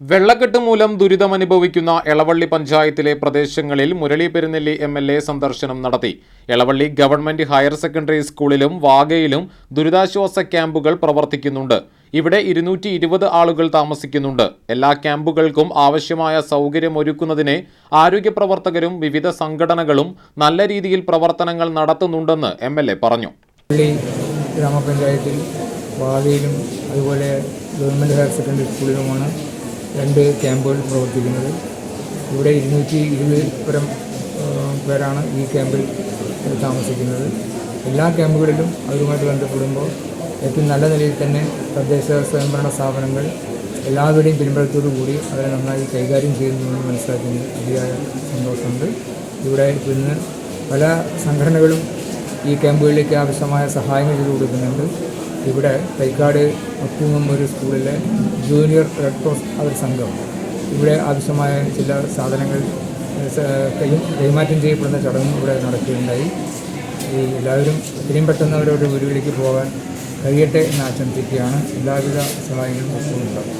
വെള്ളക്കെട്ട് മൂലം ദുരിതമനുഭവിക്കുന്ന എളവള്ളി പഞ്ചായത്തിലെ പ്രദേശങ്ങളിൽ Murali Perunelli M L A സന്ദർശനം നടത്തി. എളവള്ളി ഗവൺമെന്റ് ഹയർ സെക്കൻഡറി സ്കൂളിലും വാഗയിലും ദുരിതാശ്വാസ ക്യാമ്പുകൾ പ്രവർത്തിക്കുന്നുണ്ട്. ഇവിടെ ഇരുന്നൂറ്റി ഇരുപത് ആളുകൾ താമസിക്കുന്നുണ്ട്. എല്ലാ ക്യാമ്പുകൾക്കും ആവശ്യമായ സൗകര്യമൊരുക്കുന്നതിന് ആരോഗ്യ പ്രവർത്തകരും വിവിധ സംഘടനകളും നല്ല രീതിയിൽ പ്രവർത്തനങ്ങൾ നടത്തുന്നുണ്ടെന്ന് എം പറഞ്ഞു. ഗ്രാമപഞ്ചായത്തിൽ വാതിയിലും അതുപോലെ ഗവൺമെന്റ് ഹയർ സെക്കൻഡറി സ്കൂളിലുമാണ് രണ്ട് ക്യാമ്പുകൾ പ്രവർത്തിക്കുന്നത്. ഇവിടെ ഇരുന്നൂറ്റി ഇരുപത് പരം പേരാണ് ഈ ക്യാമ്പിൽ താമസിക്കുന്നത്. എല്ലാ ക്യാമ്പുകളിലും അവരുമായിട്ട് ബന്ധപ്പെടുമ്പോൾ ഏറ്റവും നല്ല നിലയിൽ തന്നെ തദ്ദേശ സ്വയംഭരണ സ്ഥാപനങ്ങൾ എല്ലാവരുടെയും പിൻബലത്തോടു കൂടി അവരെ നന്നായി കൈകാര്യം ചെയ്യുന്നുവെന്ന് മനസ്സിലാക്കുന്നത് അതിയായ സന്തോഷമുണ്ട്. ഇവിടെ ഇന്ന് പല സംഘടനകളും ഈ ക്യാമ്പുകളിലേക്ക് ആവശ്യമായ സഹായങ്ങൾ ചെയ്തു കൊടുക്കുന്നുണ്ട്. ഇവിടെ തൈക്കാട് ഒത്തുങ്ങം ഒരു സ്കൂളിലെ ജൂനിയർ റെഡ് ക്രോസ് അവർ സംഘം. ഇവിടെ ആവശ്യമായ ചില സാധനങ്ങൾ കൈമാറ്റം ചെയ്യപ്പെടുന്ന ചടങ്ങ് ഇവിടെ നടക്കുകയുണ്ടായി. ഈ എല്ലാവരും എത്രയും പെട്ടെന്ന് അവരോട് വീടുകളിലേക്ക് പോകാൻ കഴിയട്ടെ എന്ന് ആശംസിക്കുകയാണ്. എല്ലാവിധ സഹായങ്ങളും ഉണ്ടാകും